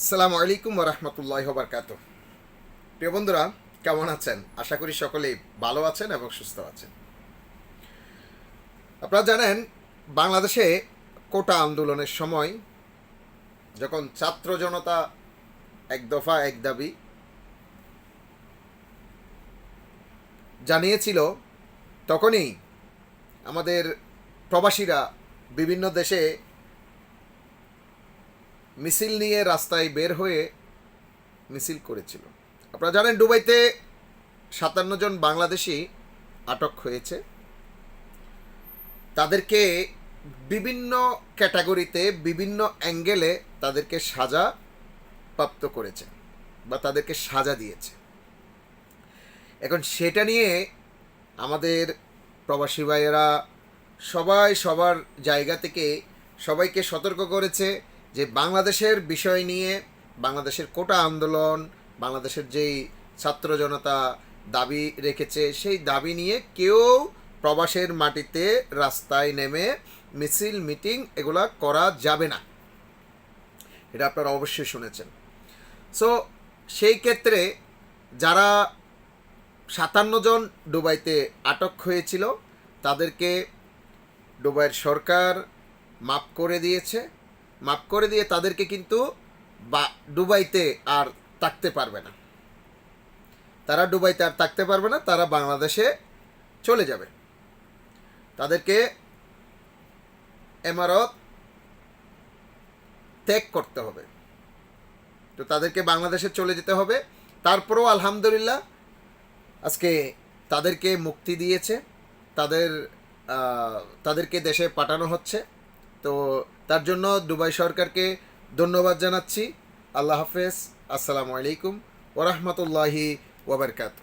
আসসালামু আলাইকুম রহমতুল্লাহ বরকাত প্রিয় বন্ধুরা, কেমন আছেন? আশা করি সকলেই ভালো আছেন এবং সুস্থ আছেন। আপনারা জানেন, বাংলাদেশে কোটা আন্দোলনের সময় যখন ছাত্র জনতা এক দফা, এক দাবি জানিয়েছিল, তখনই আমাদের প্রবাসীরা বিভিন্ন দেশে মিছিল নিয়ে রাস্তায় বের হয়ে মিছিল করেছিল। আপনারা জানেন দুবাইতে সাতান্ন জন বাংলাদেশি আটক হয়েছে। তাদেরকে বিভিন্ন ক্যাটাগরিতে, বিভিন্ন অ্যাঙ্গেলে তাদেরকে সাজা প্রাপ্ত করেছে বা তাদেরকে সাজা দিয়েছে। এখন সেটা নিয়ে আমাদের প্রবাসী ভাইয়েরা সবাই সবার জায়গা থেকে সবাইকে সতর্ক করেছে। যে বাংলাদেশের বিষয় নিয়ে, বাংলাদেশের কোটা আন্দোলন, বাংলাদেশের যেই ছাত্র জনতা দাবি রেখেছে, সেই দাবি নিয়ে কেউ প্রবাসের মাটিতে রাস্তায় নেমে মিছিল, মিটিং এগুলা করা যাবে না। এটা আপনারা অবশ্যই শুনেছেন। সো সেই ক্ষেত্রে যারা সাতান্ন জন দুবাইতে আটক হয়েছিল, তাদেরকে ডুবাইয়ের সরকার মাফ করে দিয়েছে। মাফ করে দিয়ে তাদেরকে কিন্তু বা দুবাইতে আর থাকতে পারবে না। তারা দুবাইতে আর থাকতে পারবে না, তারা বাংলাদেশে চলে যাবে। তাদেরকে এমারত ত্যাগ করতে হবে। তো তাদেরকে বাংলাদেশে চলে যেতে হবে। তারপরেও আলহামদুলিল্লাহ আজকে তাদেরকে মুক্তি দিয়েছে। তাদের তাদেরকে দেশে পাঠানো হচ্ছে। তো তার জন্য দুবাই সরকারকে ধন্যবাদ জানাচ্ছি। আল্লাহ হাফেজ। আসসালামু আলাইকুম ওরহমতুল্লাহি ওবরকাত